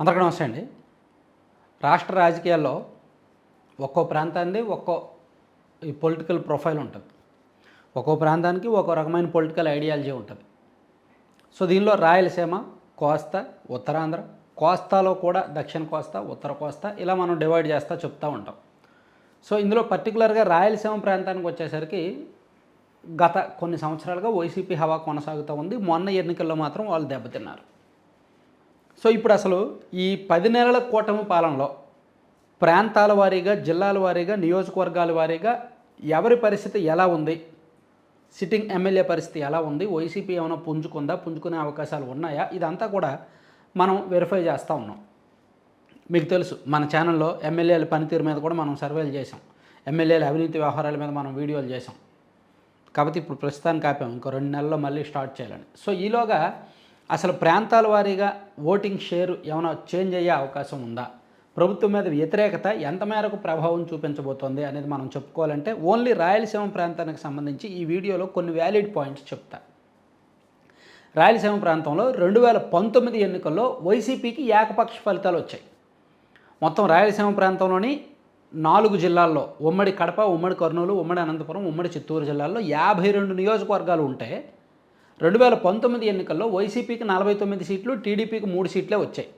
అందరికీ నమస్తే అండి. రాష్ట్ర రాజకీయాల్లో ఒక్కో ప్రాంతాన్ని ఒక్కో ఈ పొలిటికల్ ప్రొఫైల్ ఉంటుంది. ఒక్కో ప్రాంతానికి ఒక్కో రకమైన పొలిటికల్ ఐడియాలజీ ఉంటుంది. సో దీనిలో రాయలసీమ కోస్తా ఉత్తరాంధ్ర కోస్తాలో కూడా దక్షిణ కోస్తా ఉత్తర కోస్తా ఇలా మనం డివైడ్ చేస్తూ చెప్తూ ఉంటాం. సో ఇందులో పర్టికులర్గా రాయలసీమ ప్రాంతానికి వచ్చేసరికి గత కొన్ని సంవత్సరాలుగా వైసీపీ హవా కొనసాగుతూ ఉంది. మొన్న ఎన్నికల్లో మాత్రం వాళ్ళు దెబ్బతిన్నారు. సో ఇప్పుడు అసలు ఈ పది నెలల కూటమి పాలనలో ప్రాంతాల వారీగా జిల్లాల వారీగా నియోజకవర్గాల వారీగా ఎవరి పరిస్థితి ఎలా ఉంది? సిట్టింగ్ ఎమ్మెల్యే పరిస్థితి ఎలా ఉంది? వైసీపీ ఏమైనా పుంజుకుందా? పుంజుకునే అవకాశాలు ఉన్నాయా? ఇదంతా కూడా మనం వెరిఫై చేస్తూ ఉన్నాం. మీకు తెలుసు మన ఛానల్లో ఎమ్మెల్యేల పనితీరు మీద కూడా మనం సర్వేలు చేసాం ఎమ్మెల్యేల అవినీతి వ్యవహారాల మీద మనం వీడియోలు చేసాం కాబట్టి ఇప్పుడు ప్రస్తుతానికి ఆపాం. ఇంకో రెండు నెలల్లో మళ్ళీ స్టార్ట్ చేయాలని. సో ఈలోగా అసలు ప్రాంతాల వారీగా ఓటింగ్ షేర్ ఏమైనా చేంజ్ అయ్యే అవకాశం ఉందా? ప్రభుత్వం మీద వ్యతిరేకత ఎంత మేరకు ప్రభావం చూపించబోతోంది అనేది మనం చెప్పుకోవాలంటే ఓన్లీ రాయలసీమ ప్రాంతానికి సంబంధించి ఈ వీడియోలో కొన్ని వ్యాలిడ్ పాయింట్స్ చెప్తా. రాయలసీమ ప్రాంతంలో రెండు వేల పంతొమ్మిది ఎన్నికల్లో వైసీపీకి ఏకపక్ష ఫలితాలు వచ్చాయి. మొత్తం రాయలసీమ ప్రాంతంలోని నాలుగు జిల్లాల్లో ఉమ్మడి కడప ఉమ్మడి కర్నూలు ఉమ్మడి అనంతపురం ఉమ్మడి చిత్తూరు జిల్లాల్లో యాభై రెండు నియోజకవర్గాలు ఉంటే రెండు వేల పంతొమ్మిది ఎన్నికల్లో వైసీపీకి నలభై తొమ్మిది సీట్లు టీడీపీకి మూడు సీట్లే వచ్చాయి.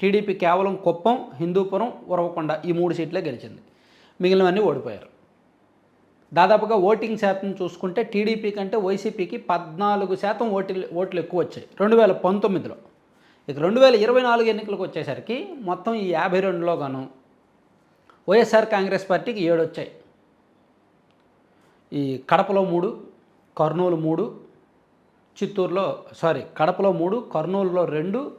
టీడీపీ కేవలం కుప్పం హిందూపురం ఉరవకొండ ఈ మూడు సీట్లే గెలిచింది. మిగిలినవన్నీ ఓడిపోయారు. దాదాపుగా ఓటింగ్ శాతం చూసుకుంటే టీడీపీ కంటే వైసీపీకి పద్నాలుగు శాతం ఓట్లు ఓట్లు ఎక్కువ వచ్చాయి రెండు వేల పంతొమ్మిదిలో. ఇక రెండు వేల ఇరవై నాలుగు ఎన్నికలకు వచ్చేసరికి మొత్తం ఈ యాభై రెండులో గాను వైఎస్ఆర్ కాంగ్రెస్ పార్టీకి ఏడు వచ్చాయి ఈ కడపలో మూడు కర్నూలు మూడు చిత్తూరులో సారీ కడపలో మూడు కర్నూలులో రెండు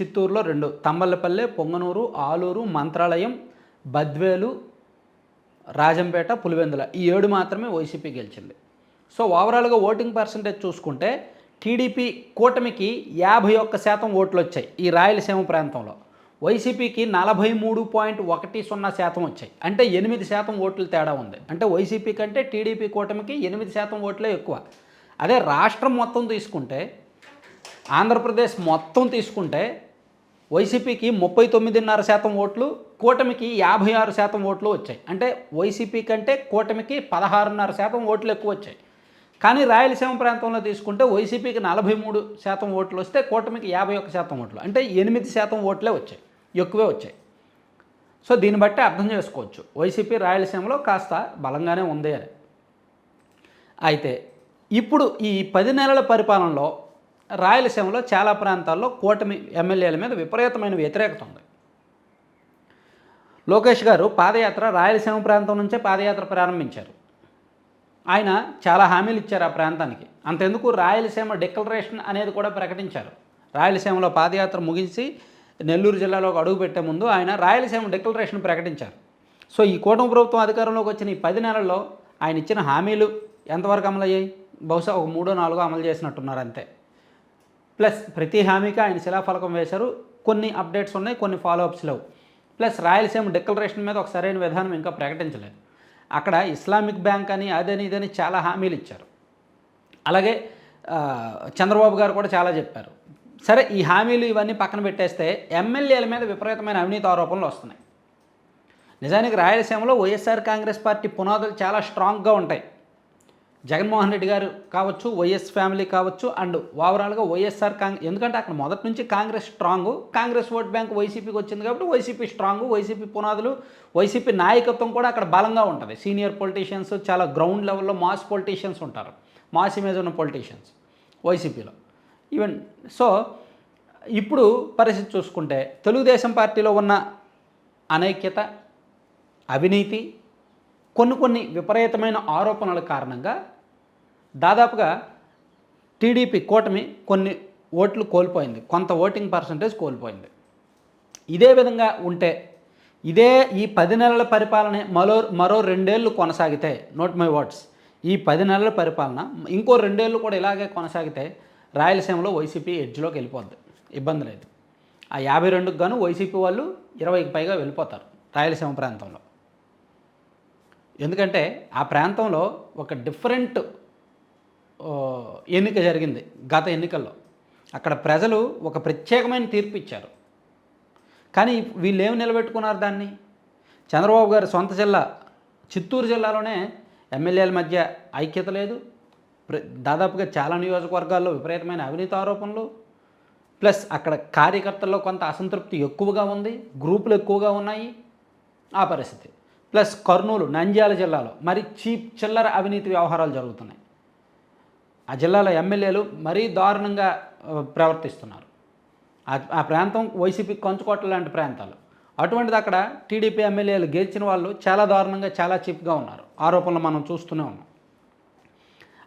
చిత్తూరులో రెండు. తంబల్లపల్లె పొంగనూరు ఆలూరు మంత్రాలయం బద్వేలు రాజంపేట పులివెందుల. ఈ ఏడు మాత్రమే వైసీపీ గెలిచింది. సో ఓవరాల్గా ఓటింగ్ పర్సంటేజ్ చూసుకుంటే టీడీపీ కూటమికి యాభై ఒక్క శాతం ఓట్లు వచ్చాయి ఈ రాయలసీమ ప్రాంతంలో. వైసీపీకి నలభై మూడు పాయింట్ ఒకటి సున్నా శాతం వచ్చాయి. అంటే ఎనిమిది శాతం ఓట్లు తేడా ఉంది. అంటే వైసీపీ కంటే టీడీపీ కూటమికి ఎనిమిది శాతం ఓట్లే ఎక్కువ. అదే రాష్ట్రం మొత్తం తీసుకుంటే ఆంధ్రప్రదేశ్ మొత్తం తీసుకుంటే వైసీపీకి ముప్పై తొమ్మిదిన్నర శాతం ఓట్లు కూటమికి యాభై ఆరు శాతం ఓట్లు వచ్చాయి. అంటే వైసీపీ కంటే కూటమికి పదహారున్నర శాతం ఓట్లు ఎక్కువ వచ్చాయి. కానీ రాయలసీమ ప్రాంతంలో తీసుకుంటే వైసీపీకి నలభై మూడు శాతం ఓట్లు వస్తే కూటమికి యాభై ఒక్క శాతం ఓట్లు. అంటే ఎనిమిది శాతం ఓట్లే వచ్చాయి ఎక్కువే వచ్చాయి. సో దీన్ని బట్టి అర్థం చేసుకోవచ్చు. వైసీపీ రాయలసీమలో కాస్త బలంగానే ఉంది అని. అయితే ఇప్పుడు ఈ పది నెలల పరిపాలనలో రాయలసీమలో చాలా ప్రాంతాల్లో కూటమి ఎమ్మెల్యేల మీద విపరీతమైన వ్యతిరేకత ఉంది. లోకేష్ గారు పాదయాత్ర రాయలసీమ ప్రాంతం నుంచే పాదయాత్ర ప్రారంభించారు. ఆయన చాలా హామీలు ఇచ్చారు ఆ ప్రాంతానికి. అంతెందుకు రాయలసీమ డిక్లరేషన్ అనేది కూడా ప్రకటించారు. రాయలసీమలో పాదయాత్ర ముగించి నెల్లూరు జిల్లాలోకి అడుగు పెట్టే ముందు ఆయన రాయలసీమ డిక్లరేషన్ ప్రకటించారు. సో ఈ కూటమి ప్రభుత్వం అధికారంలోకి వచ్చిన ఈ పది నెలల్లో ఆయన ఇచ్చిన హామీలు ఎంతవరకు అమలు అయ్యాయి బహుశా ఒక మూడో నాలుగో అమలు చేసినట్టున్నారు అంతే. ప్లస్ ప్రతి హామీకి ఆయన శిలాఫలకం వేశారు. కొన్ని అప్డేట్స్ ఉన్నాయి కొన్ని ఫాలోఅప్స్ లేవు. ప్లస్ రాయలసీమ డిక్లరేషన్ మీద ఒక సరైన విధానం ఇంకా ప్రకటించలేదు. అక్కడ ఇస్లామిక్ బ్యాంక్ అని అదని ఇదని చాలా హామీలు ఇచ్చారు. అలాగే చంద్రబాబు గారు కూడా చాలా చెప్పారు. సరే ఈ హామీలు ఇవన్నీ పక్కన పెట్టేస్తే ఎమ్మెల్యేల మీద విపరీతమైన అవినీతి ఆరోపణలు వస్తున్నాయి. నిజానికి రాయలసీమలో వైఎస్ఆర్ కాంగ్రెస్ పార్టీ పునాదులు చాలా స్ట్రాంగ్గా ఉంటాయి. జగన్మోహన్ రెడ్డి గారు కావచ్చు వైఎస్ ఫ్యామిలీ కావచ్చు అండ్ ఓవరాల్గా వైఎస్ఆర్ కాంగ్రెస్ ఎందుకంటే అక్కడ మొదటి నుంచి Congress strong Congress vote bank వైసీపీకి వచ్చింది కాబట్టి వైసీపీ స్ట్రాంగ్ వైసీపీ పునాదులు వైసీపీ నాయకత్వం కూడా అక్కడ బలంగా ఉంటుంది. సీనియర్ పొలిటీషియన్స్ చాలా గ్రౌండ్ లెవెల్లో మాస్ పొలిటీషియన్స్ ఉంటారు. మాస్ ఇమేజ్ ఉన్న పొలిటీషియన్స్ వైసీపీలో. ఈవెన్ సో ఇప్పుడు పరిస్థితి చూసుకుంటే తెలుగుదేశం పార్టీలో ఉన్న అనైక్యత అవినీతి కొన్ని కొన్ని విపరీతమైన ఆరోపణల కారణంగా దాదాపుగా టీడీపీ కూటమి కొన్ని ఓట్లు కోల్పోయింది. కొంత ఓటింగ్ పర్సంటేజ్ కోల్పోయింది. ఇదే విధంగా ఉంటే ఇదే ఈ పది నెలల పరిపాలన మరో మరో రెండేళ్ళు కొనసాగితే నోట్ మై వర్డ్స్ ఈ పది నెలల పరిపాలన ఇంకో రెండేళ్ళు కూడా ఇలాగే కొనసాగితే రాయలసీమలో వైసీపీ ఎడ్జ్లోకి వెళ్ళిపోద్ది. ఇబ్బంది లేదు. ఆ యాభై రెండుకు గాను వైసీపీ వాళ్ళు ఇరవైకి పైగా వెళ్ళిపోతారు రాయలసీమ ప్రాంతంలో. ఎందుకంటే ఆ ప్రాంతంలో ఒక డిఫరెంట్ ఎన్నిక జరిగింది గత ఎన్నికల్లో. అక్కడ ప్రజలు ఒక ప్రత్యేకమైన తీర్పు ఇచ్చారు. కానీ వీళ్ళు ఏమి నిలబెట్టుకున్నారు దాన్ని? చంద్రబాబు గారి సొంత జిల్లా చిత్తూరు జిల్లాలోనే ఎమ్మెల్యేల మధ్య ఐక్యత లేదు. ప్ర- దాదాపుగా చాలా నియోజకవర్గాల్లో విపరీతమైన అవినీతి ఆరోపణలు. ప్లస్ అక్కడ కార్యకర్తల్లో కొంత అసంతృప్తి ఎక్కువగా ఉంది. గ్రూపులు ఎక్కువగా ఉన్నాయి. ఆ పరిస్థితి. ప్లస్ కర్నూలు నంద్యాల జిల్లాలో మరి చీప్ చిల్లర అవినీతి వ్యవహారాలు జరుగుతున్నాయి. ఆ జిల్లాలో ఎమ్మెల్యేలు మరీ దారుణంగా ప్రవర్తిస్తున్నారు. ఆ- ఆ ప్రాంతం వైసీపీ కంచుకోట లాంటి ప్రాంతాలు. అటువంటిది అక్కడ టీడీపీ ఎమ్మెల్యేలు గెలిచిన వాళ్ళు చాలా దారుణంగా చాలా చీప్గా ఉన్నారు. ఆరోపణలు మనం చూస్తూనే ఉన్నాం.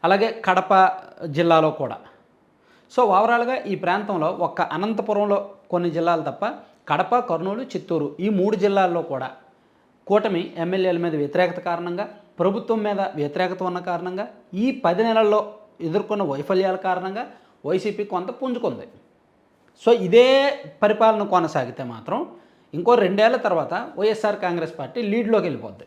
అలాగే కడప జిల్లాలో కూడా. సో ఓవరాల్గా ఈ ప్రాంతంలో ఒక్క అనంతపురంలో కొన్ని జిల్లాలు తప్ప కడప కర్నూలు చిత్తూరు ఈ మూడు జిల్లాల్లో కూడా కూటమి ఎమ్మెల్యేల మీద వ్యతిరేకత కారణంగా ప్రభుత్వం మీద వ్యతిరేకత ఉన్న కారణంగా ఈ పది నెలల్లో ఎదుర్కొన్న వైఫల్యాల కారణంగా వైసీపీ కొంత పుంజుకుంది. సో ఇదే పరిపాలన కొనసాగితే మాత్రం ఇంకో రెండేళ్ళ తర్వాత వైఎస్ఆర్ కాంగ్రెస్ పార్టీ లీడ్లోకి వెళ్ళిపోద్ది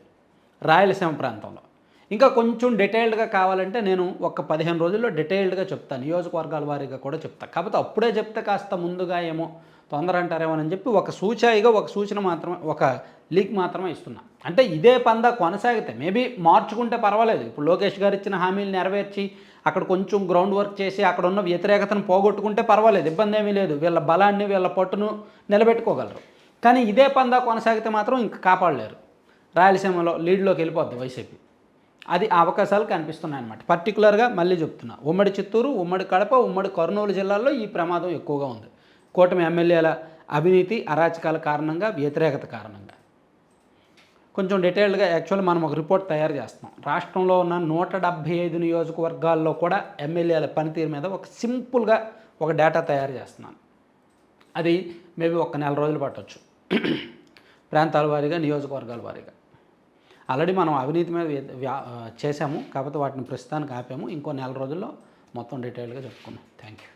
రాయలసీమ ప్రాంతంలో. ఇంకా కొంచెం డీటెయిల్డ్గా కావాలంటే నేను ఒక పదిహేను రోజుల్లో డీటెయిల్డ్గా చెప్తాను. నియోజకవర్గాల వారీగా కూడా చెప్తాను కాకపోతే అప్పుడే చెప్తే కాస్త ముందుగా ఏమో తొందర అంటారేమోనని చెప్పి ఒక సూచాయిగా ఒక సూచన మాత్రమే ఒక లీక్ మాత్రమే ఇస్తున్నా. అంటే ఇదే పందా కొనసాగితే మేబీ మార్చుకుంటే పర్వాలేదు. ఇప్పుడు లోకేష్ గారు ఇచ్చిన హామీలు నెరవేర్చి అక్కడ కొంచెం గ్రౌండ్ వర్క్ చేసి అక్కడ ఉన్న వ్యతిరేకతను పోగొట్టుకుంటే పర్వాలేదు. ఇబ్బంది ఏమీ లేదు. వీళ్ళ బలాన్ని వీళ్ళ పట్టును నిలబెట్టుకోగలరు. కానీ ఇదే పందా కొనసాగితే మాత్రం ఇంకా కాపాడలేరు. రాయలసీమలో లీడ్లోకి వెళ్ళిపోద్ది వైసీపీ. అది అవకాశాలు కనిపిస్తున్నాయి అన్నమాట. పర్టికులర్గా మళ్ళీ చెప్తున్నా. ఉమ్మడి చిత్తూరు ఉమ్మడి కడప ఉమ్మడి కర్నూలు జిల్లాల్లో ఈ ప్రమాదం ఎక్కువగా ఉంది. కూటమి ఎమ్మెల్యేల అవినీతి అరాచకాల కారణంగా వ్యతిరేకత కారణంగా. కొంచెం డీటెయిల్డ్గా యాక్చువల్ మనం ఒక రిపోర్ట్ తయారు చేస్తున్నాం. రాష్ట్రంలో ఉన్న నూట డెబ్భై ఐదు నియోజకవర్గాల్లో కూడా ఎమ్మెల్యేల పనితీరు మీద ఒక సింపుల్గా ఒక డేటా తయారు చేస్తున్నాను అది మేబీ ఒక నెల రోజులు పట్టవచ్చు ప్రాంతాల వారీగా నియోజకవర్గాల వారీగా. ఆల్రెడీ మనం అవినీతి మీద చేసాము కాకపోతే వాటిని ప్రస్తుతానికి ఆపాము. ఇంకో నెల రోజుల్లో మొత్తం డీటెయిల్గా చెప్పుకున్నాం థ్యాంక్ యూ